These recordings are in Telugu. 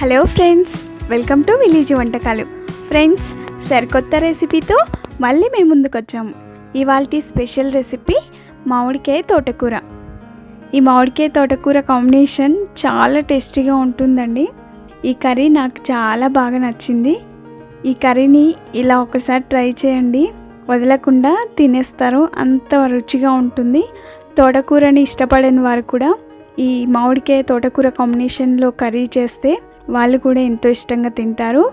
Hello friends welcome to village వంటకాలు. ఫ్రెండ్స్ సరికొత్త రెసిపీతో మళ్ళీ మేము ముందుకొచ్చాము. ఇవాళ స్పెషల్ రెసిపీ మామిడికాయ తోటకూర. ఈ మామిడికాయ తోటకూర కాంబినేషన్ చాలా టేస్టీగా ఉంటుందండి. ఈ కర్రీ నాకు చాలా బాగా నచ్చింది. ఈ కర్రీని ఇలా ఒకసారి ట్రై చేయండి. వదలకుండా తినేస్తారు అంత రుచిగా ఉంటుంది. తోటకూరని ఇష్టపడని వారు కూడా ఈ మామిడికాయ తోటకూర కాంబినేషన్లో కర్రీ చేస్తే వాళ్ళు కూడా ఎంతో ఇష్టంగా తింటారు.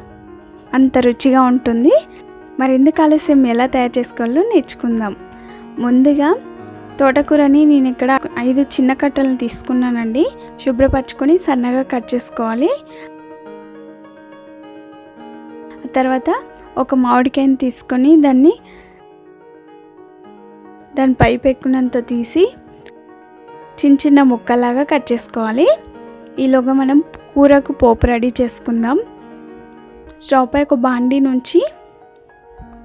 అంత రుచిగా ఉంటుంది. మరి ఎందుకు ఆలస్యం ఎలా తయారు చేసుకోవాలో నేర్చుకుందాం. ముందుగా తోటకూరని నేను ఇక్కడ ఐదు చిన్న కట్టలను తీసుకున్నానండి. శుభ్రపరచుకొని సన్నగా కట్ చేసుకోవాలి. తర్వాత ఒక మామిడికాయని తీసుకొని దాన్ని దాని పైపు ఎక్కునంత తీసి చిన్న చిన్న ముక్కలాగా కట్ చేసుకోవాలి. ఈలోగా మనం కూరకు పోపు రెడీ చేసుకుందాం. స్టవ్ పై ఒక బాండీ నుంచి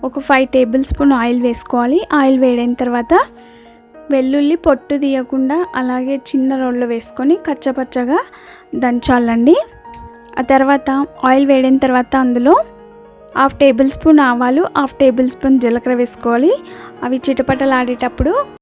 ఒక ఫైవ్ టేబుల్ స్పూన్ ఆయిల్ వేసుకోవాలి. ఆయిల్ వేడైన తర్వాత వెల్లుల్లి పొట్టు తీయకుండా అలాగే చిన్న రోళ్ళు వేసుకొని కచ్చపచ్చగా దంచాలండి. ఆ తర్వాత ఆయిల్ వేడైన తర్వాత అందులో హాఫ్ టేబుల్ స్పూన్ ఆవాలు హాఫ్ టేబుల్ స్పూన్ జీలకర్ర వేసుకోవాలి. అవి చిటపటలాడేటప్పుడు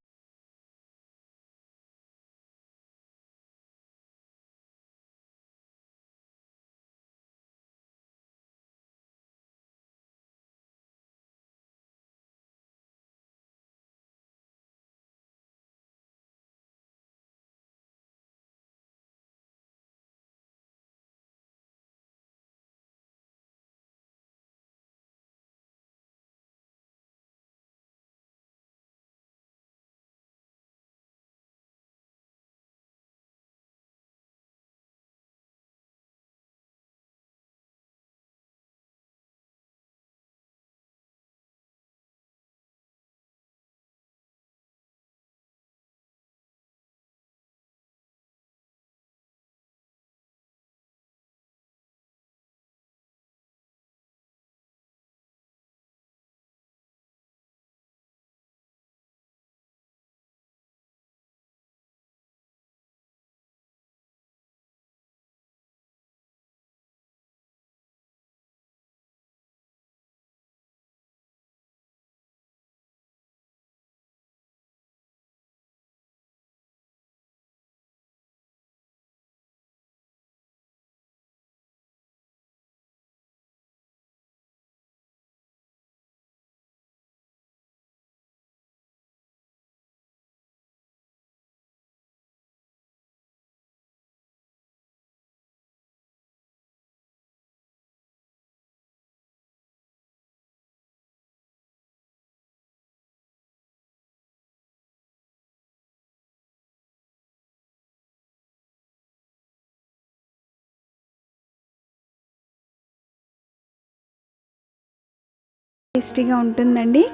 టేస్టీగా ఉంటుందండి.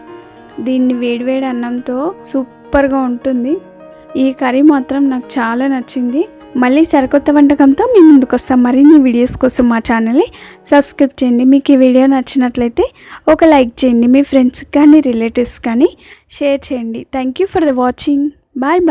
దీన్ని వేడివేడి అన్నంతో సూపర్గా ఉంటుంది. ఈ కర్రీ మాత్రం నాకు చాలా నచ్చింది. మళ్ళీ సరికొత్త వంటకంతో మీ ముందుకు వస్తాం. మరిన్ని వీడియోస్ కోసం మా ఛానల్ని సబ్స్క్రైబ్ చేయండి. మీకు ఈ వీడియో నచ్చినట్లయితే ఒక లైక్ చేయండి. మీ ఫ్రెండ్స్కి కానీ రిలేటివ్స్ కానీ షేర్ చేయండి. Thank you for the watching bye bye